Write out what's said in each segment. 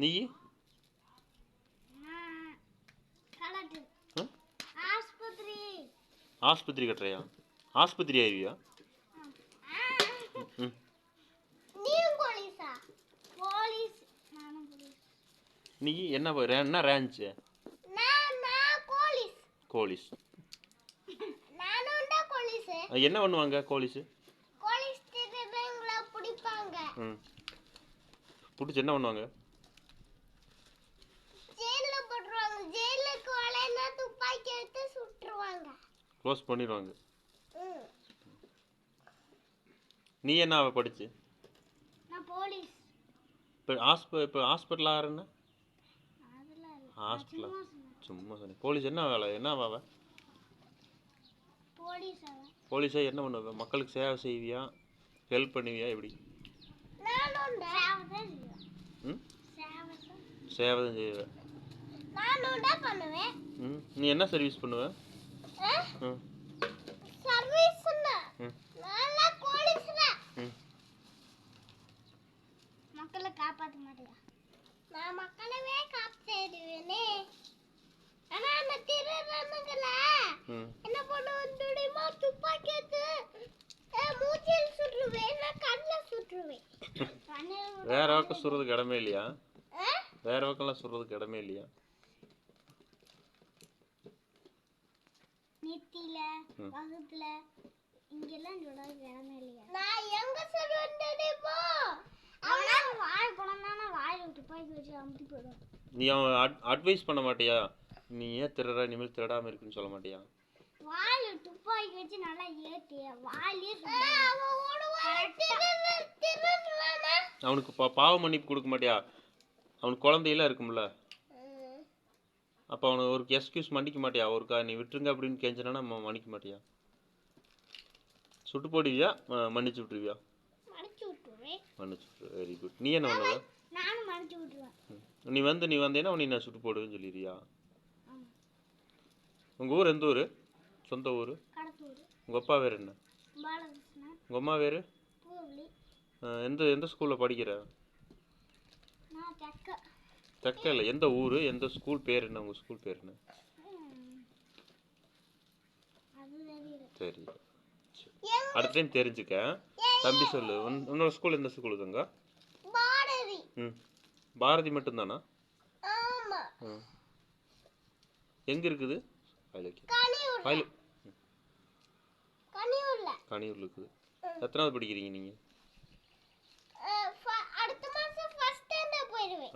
நீ? ஆஸ்பத்திரி. கட்டுறியா? ஆஸ்பத்திரி ஆயிருவியா? நீ என்ன என்ன ரேஞ்சு? கோலிஸ் என்ன பண்ணுவாங்க கோலிஸு பிடிச்சி என்ன பண்ணுவாங்க? க்ளோஸ் பண்ணிடுவாங்க. நீ என்ன அவ படிச்சு? நான் போலீஸ். இப்போ ஹாஸ்ப இப்போ ஹாஸ்பிட்டல் ஆகிறேன்னா ஹாஸ்பிட்டலா? சும்மா சொன்னேன். போலீஸ் என்ன வேலை? என்ன அவ? போலீஸாக என்ன பண்ணுவ? மக்களுக்கு சேவை செய்வியா? ஹெல்ப் பண்ணுவியா? எப்படி? சேவை தான் செய்வேன். பண்ணுவேன். நீ என்ன சர்வீஸ் பண்ணுவ? மக்களை காப்பாற்ற மாட்டியா நான் மக்களவே காப்பாற்றிடுவேனே ஆனா அந்த திருடனுங்கள என்ன பண்ணுவேன் தெரியுமா? துப்பாக்கி எடுத்து மூச்சில் சுற்றுவேன் நான் கண்ணில் சுற்றுவேன். வேற பக்கம் சுடுறதுக்கு இடமே இல்லையா? வேற பக்கம்லாம் சுடுறதுக்கு இடமே இல்லையா? நெத்தியில. வகுத்துல இங்கெல்லாம் சொல்றது இடமே இல்லையா. நான் எங்க சொல்லுவேன் தெரியுமா அவனா வாய் பணம் தானே வாயில துப்பாக்கி வச்சு அமுத்தி போயிடும் நீ அவன் அட் அட்வைஸ் பண்ண மாட்டியா? நீ ஏன் திருடுற இனிமேல் திருடாமல் இருக்குன்னு சொல்ல மாட்டியா? வாயில துப்பாக்கி வச்சு நல்லா ஏத்தி வாயிலே அவனுக்கு பா பாவ மன்னிப்பு கொடுக்க மாட்டியா? அவனுக்கு குழந்தையெல்லாம் இருக்கும்ல. அப்போ அவனுக்கு ஒரு எக்ஸ்கியூஸ் மன்னிக்க மாட்டியா? ஒருக்கா நீ விட்டுருங்க அப்படின்னு கெஞ்சினா நம்ம மன்னிக்க மாட்டியா? சுட்டு போடுவியா? மன்னிச்சு விட்டுருவியா? மன்னிச்சு விட்டுரு. வெரி குட் நீ என்ன பண்ணுவ. நீ வந்து நீ வந்தேன்னா உன்னை நான் சுட்டு போடுவேன்னு சொல்லிடுறியா. உங்கள் ஊர் எந்த ஊர்? சொந்த ஊர்? உங்கள் அப்பா பேர் என்ன? உங்கள் அம்மா பேர் எந்த எந்த ஸ்கூலில் படிக்கிற? தெக்கல எந்த ஊர் எந்த ஸ்கூல் பேர் என்ன? உங்கள் ஸ்கூல் பேர் என்ன? சரி. அடுத்த டைம் தெரிஞ்சுக்க. தம்பி சொல்லு. உன்- உன்னோட ஸ்கூல் எந்த ஸ்கூல் தங்க? பாரதி. ம். பாரதி மட்டும்தானா? எங்கே இருக்குது? கனியூர்ல. இருக்குது. எத்தனாவது படிக்கிறீங்க நீங்கள்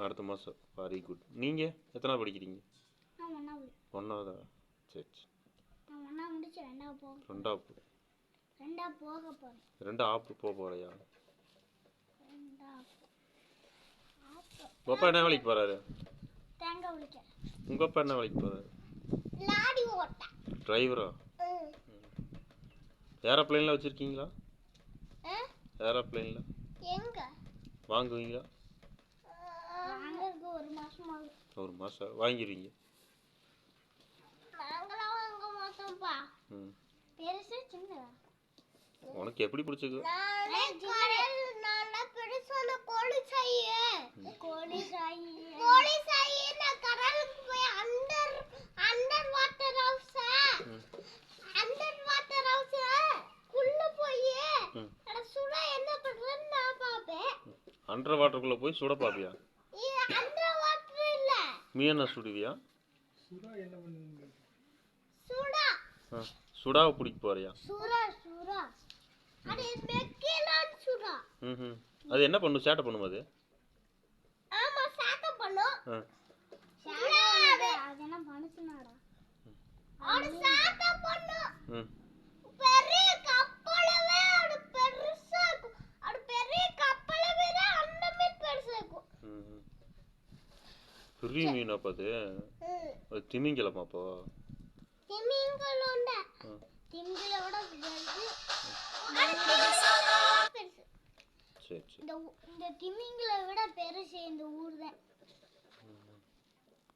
அடுத்த மாதம் வெரி குட் நீங்கள் எத்தனாவது படிக்கிறீங்க? ஒன்றாவது சரி சரி. ரெண்டாவது ரெண்டாவது ரெண்டா போக போகிறேன் ரெண்டு ஆப்பு போக போகிறையா உங்கள் அப்பா என்ன வேலைக்கு போகிறாரு உங்கள் அப்பா என்ன வேலைக்கு போகிறாரு டிரைவரா. ஏரோப்ளேனில் வச்சுருக்கீங்களா? ஏரோப்ளேனில் எங்க? வாங்குவீங்களா? ஒரு மாசம் ஒரு மாதம் வாங்கிடுவீங்க. நாங்களாம் வாங்க மாட்டோம்ப்பா. ம். பெருசு சின்னதா. உனக்கு எப்படி பிடிச்சிருக்கு? நானே கடையில் நானே பெருசான கோழி சாயி கோழி சாயி. கோழி சாயி நான் கடலுக்கு போய் அண்டர் அண்டர் வாட்டர் ஹவுஸ் ம். மீனை சுடுவியா? சுடாவை பிடிக்க போறியா? ம் அது என்ன பண்ணும் சேட்டை பண்ணும். அது ஆமா சாக்க பண்ணும் ஆ அது என்ன மனுஷனாடா அது சாக்க பண்ணும் ம் பெரிய கப்பலவே அது பெருசா இருக்கும் அது பெரிய கப்பலை விட அந்த மீன் பெருசா இருக்கும் ம் பெரிய மீன் அப்போ அது திமிங்கலமா அப்போ? திமிங்கலம் ஆ. திமிங்கலோட பெருசு சரி சரி. இந்த திமிங்கலை விட பெருசு இந்த ஊர் தான்